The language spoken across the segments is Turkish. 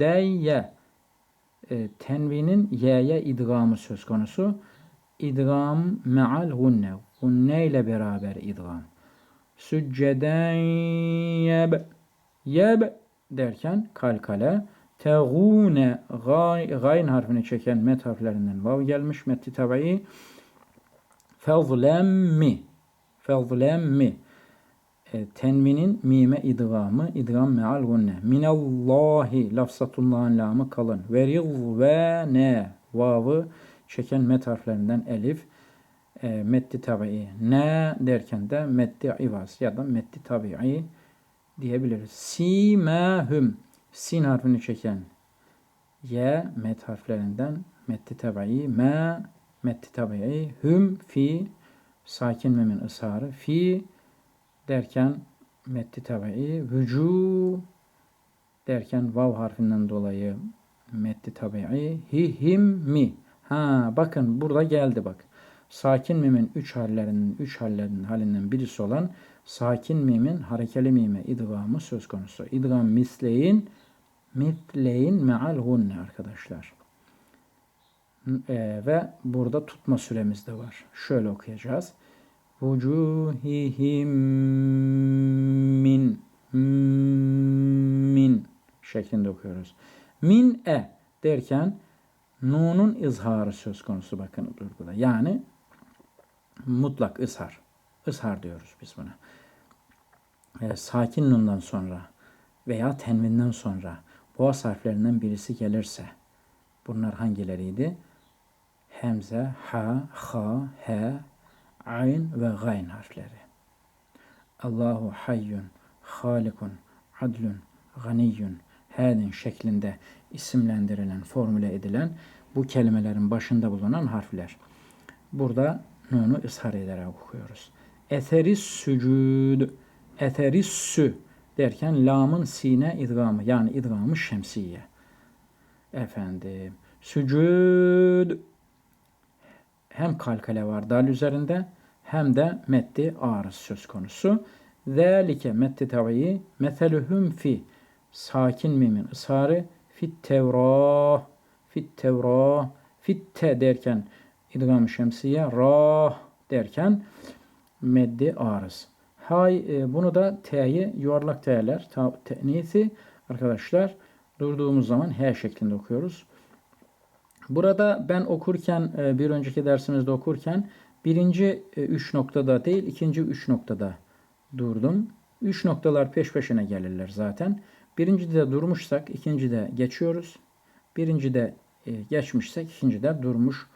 Deyye e, tenvinin y'ye idgamı söz konusu. İdgam me'al gunne. Gunne ile beraber idgam. Sücceden yeb. Yeb derken kalkale. Tegune gay, gayn harfini çeken met harflerinden vav gelmiş. Metti tabi. Fezlemmi. Fezlemmi. E, tenvinin mime idgamı. idgam meal gunne. Minallahi. Lafzatullah'ın lamı kalın. Ve ve ne. Vavı çeken met harflerinden elif. E, metti tabi. Ne derken de metti ivaz ya da metti tabi'i diyebiliriz. Simahum. Sin harfini çeken ye met harflerinden metti tabi'i me metti tabi'i hüm fi sakin memin ısrarı fi derken metti tabi'i vücu derken vav harfinden dolayı metti tabi'i hi him mi ha bakın burada geldi bak sakin mimin üç hallerinin üç hallerinin halinden birisi olan sakin mimin harekeli mime idgamı söz konusu. İdgam misleyin mitleyin me'al gunne arkadaşlar. E, ve burada tutma süremiz de var. Şöyle okuyacağız. Vucuhihim min min şeklinde okuyoruz. Min e derken nunun izharı söz konusu bakın burada. Yani mutlak ızhar. Izhar diyoruz biz buna. E, sakin nundan sonra veya tenvinden sonra boğaz harflerinden birisi gelirse bunlar hangileriydi? Hemze, ha, ha, he, ayn ve gayn harfleri. Allahu hayyun, halikun, adlun, ganiyyun, hedin şeklinde isimlendirilen, formüle edilen bu kelimelerin başında bulunan harfler. Burada nunu ishar ederek okuyoruz. Eteris sücud, eteris sü derken lamın sine idgamı yani idgamı şemsiye. Efendim sücud hem kalkale var dal üzerinde hem de metti arız söz konusu. Zalike metti tabii meselühüm fi sakin mimin ısarı fit tevrah fit tevrah fit te derken idgam şemsiye rah derken meddi arız. Hay e, bunu da T'yi yuvarlak T'ler tenisi arkadaşlar durduğumuz zaman H şeklinde okuyoruz. Burada ben okurken e, bir önceki dersimizde okurken birinci e, üç noktada değil ikinci üç noktada durdum. Üç noktalar peş peşine gelirler zaten. Birinci de durmuşsak ikinci de geçiyoruz. Birinci de geçmişsek ikinci de durmuş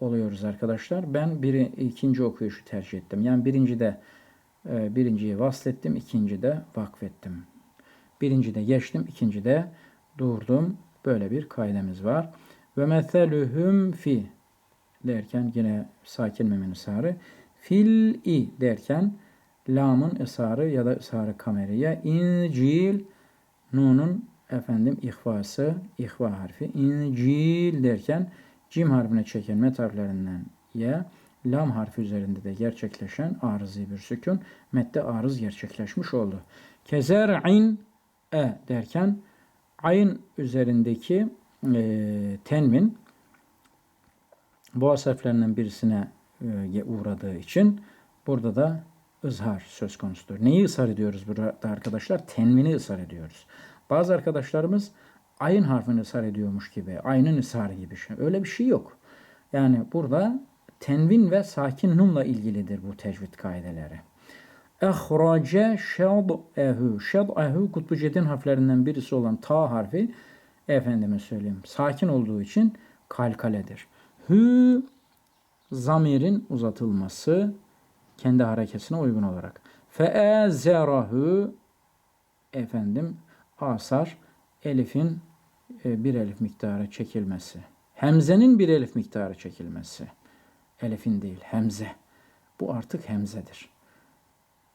oluyoruz arkadaşlar. Ben biri, ikinci okuyuşu tercih ettim. Yani birinci de ee, birinciyi vaslettim, ikinci de vakfettim. Birinci de geçtim, ikinci de durdum. Böyle bir kaidemiz var. Ve meselühüm fi derken yine sakin memin ısarı. Fil i derken lamın ısarı ya da ısarı kameriye. İncil nunun efendim ihvası, ihva harfi. İncil derken cim harfine çeken met harflerinden ye lam harfi üzerinde de gerçekleşen arızi bir sükun mette arız gerçekleşmiş oldu. Kezer'in e derken ayın üzerindeki e, tenmin boğaz harflerinden birisine e, uğradığı için burada da ızhar söz konusudur. Neyi ısrar ediyoruz burada arkadaşlar? Tenmini ısrar ediyoruz. Bazı arkadaşlarımız ayın harfini ısrar ediyormuş gibi, ayının ısrarı gibi şey. Öyle bir şey yok. Yani burada tenvin ve sakin nunla ilgilidir bu tecvid kaideleri. Ehrace şed'ehu. Şed'ehu kutbu cedin harflerinden birisi olan ta harfi efendime söyleyeyim sakin olduğu için kalkaledir. Hü zamirin uzatılması kendi hareketine uygun olarak. Feezerahu efendim asar elifin e, bir elif miktarı çekilmesi. Hemzenin bir elif miktarı çekilmesi. Elif'in değil, hemze. Bu artık hemzedir.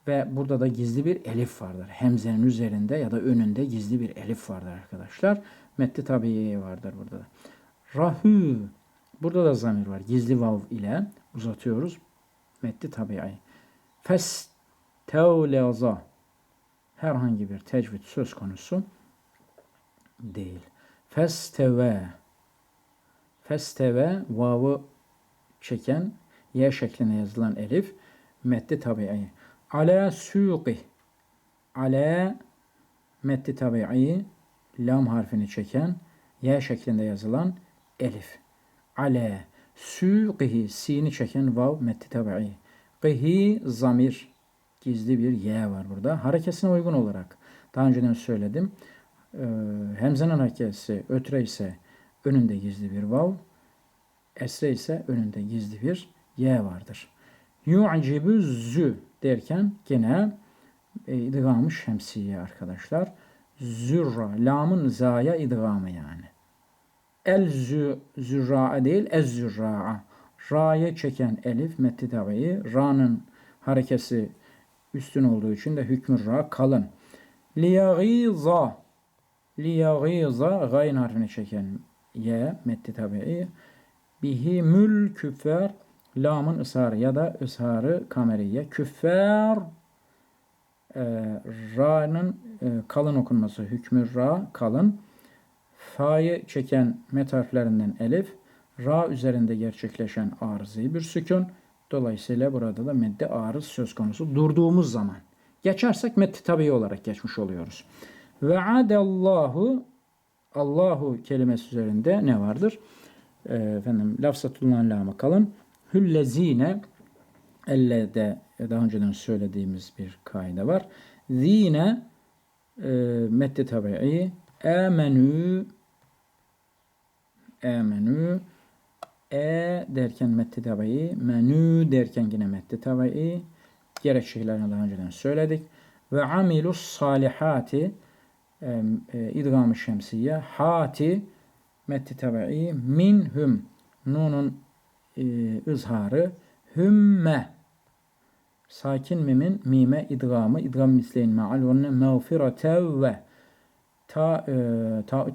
Ve burada da gizli bir elif vardır. Hemzenin üzerinde ya da önünde gizli bir elif vardır arkadaşlar. Metti tabiye vardır burada da. Rahü. Burada da zamir var. Gizli vav ile uzatıyoruz. Metti tabi'i. Fes tevleza. Herhangi bir tecvid söz konusu Değil. Festeve. Festeve vav'ı çeken Y şeklinde yazılan elif meddi tabi'i. Ala suqi. Ala meddi tabi'i lam harfini çeken Y şeklinde yazılan elif. Ala suqihi sini çeken vav meddi tabi'i. Qihi zamir gizli bir Y var burada. Harekesine uygun olarak daha önceden söyledim. Ee, hemzenin harekesi ötre ise önünde gizli bir vav. Esre ise önünde gizli bir Y vardır. Yu'cibu zü derken gene e, idgamı şemsiye arkadaşlar. Zürra. Lamın zaya idgamı yani. El zü, zürra'a değil ez zürra'a. Ra'ya çeken elif metti tabi'i. Ra'nın harekesi üstün olduğu için de hükmü ra kalın. Liyagiza. Liyagiza gayn harfini çeken ye metti tabi'i. Bihi mül küffer lamın ısharı ya da ısharı kameriye. Küffer e, ra'nın e, kalın okunması hükmü ra kalın. Fa'yı çeken met harflerinden elif ra üzerinde gerçekleşen arızı bir sükun. Dolayısıyla burada da medde arız söz konusu durduğumuz zaman. Geçersek meddi tabi olarak geçmiş oluyoruz. Ve adallahu Allahu kelimesi üzerinde ne vardır? Ee, efendim lafzatullah lama kalın. Hüllezine ellede daha önceden söylediğimiz bir kaide var. Zine e, meddi tabi'i amenü amenü e derken metti tabi'i, menü derken yine metti tabi'i gerekçelerini daha önceden söyledik. Ve amilus salihati e, e, idgam-ı şemsiye hati metti tabi'i minhum nunun e, izharı hümme. Sakin mimin mime idgamı idgam misleyin ma'al ve mağfirete ve ta e, ta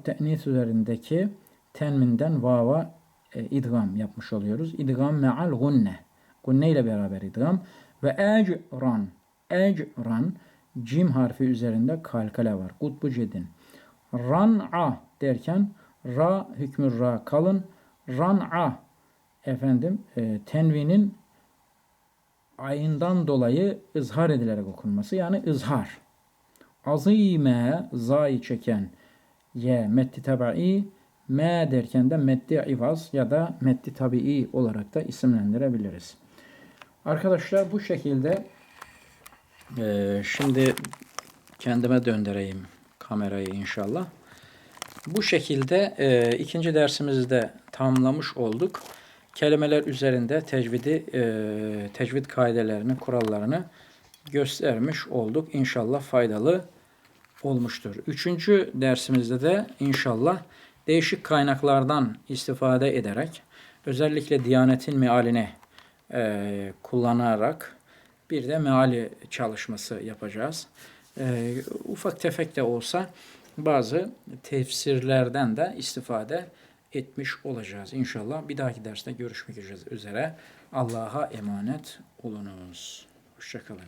üzerindeki tenminden vava e, idgam yapmış oluyoruz. İdgam me'al gunne. Gunne ile beraber idgam. Ve ecran. Ecran. Cim harfi üzerinde kalkale var. Kutbu cedin. Ran'a derken ra hükmü ra kalın. Ran'a efendim e, tenvinin ayından dolayı ızhar edilerek okunması yani ızhar. Azime zayı çeken ye metti tabai me derken de meddi ivaz ya da meddi tabii olarak da isimlendirebiliriz. Arkadaşlar bu şekilde e, şimdi kendime döndüreyim kamerayı inşallah. Bu şekilde e, ikinci dersimizi de tamamlamış olduk. Kelimeler üzerinde tecvidi, e, tecvid kaidelerini, kurallarını göstermiş olduk. İnşallah faydalı olmuştur. Üçüncü dersimizde de inşallah değişik kaynaklardan istifade ederek özellikle Diyanet'in mealini e, kullanarak bir de meali çalışması yapacağız. E, ufak tefek de olsa bazı tefsirlerden de istifade etmiş olacağız. İnşallah bir dahaki derste görüşmek üzere. Allah'a emanet olunuz. Hoşçakalın.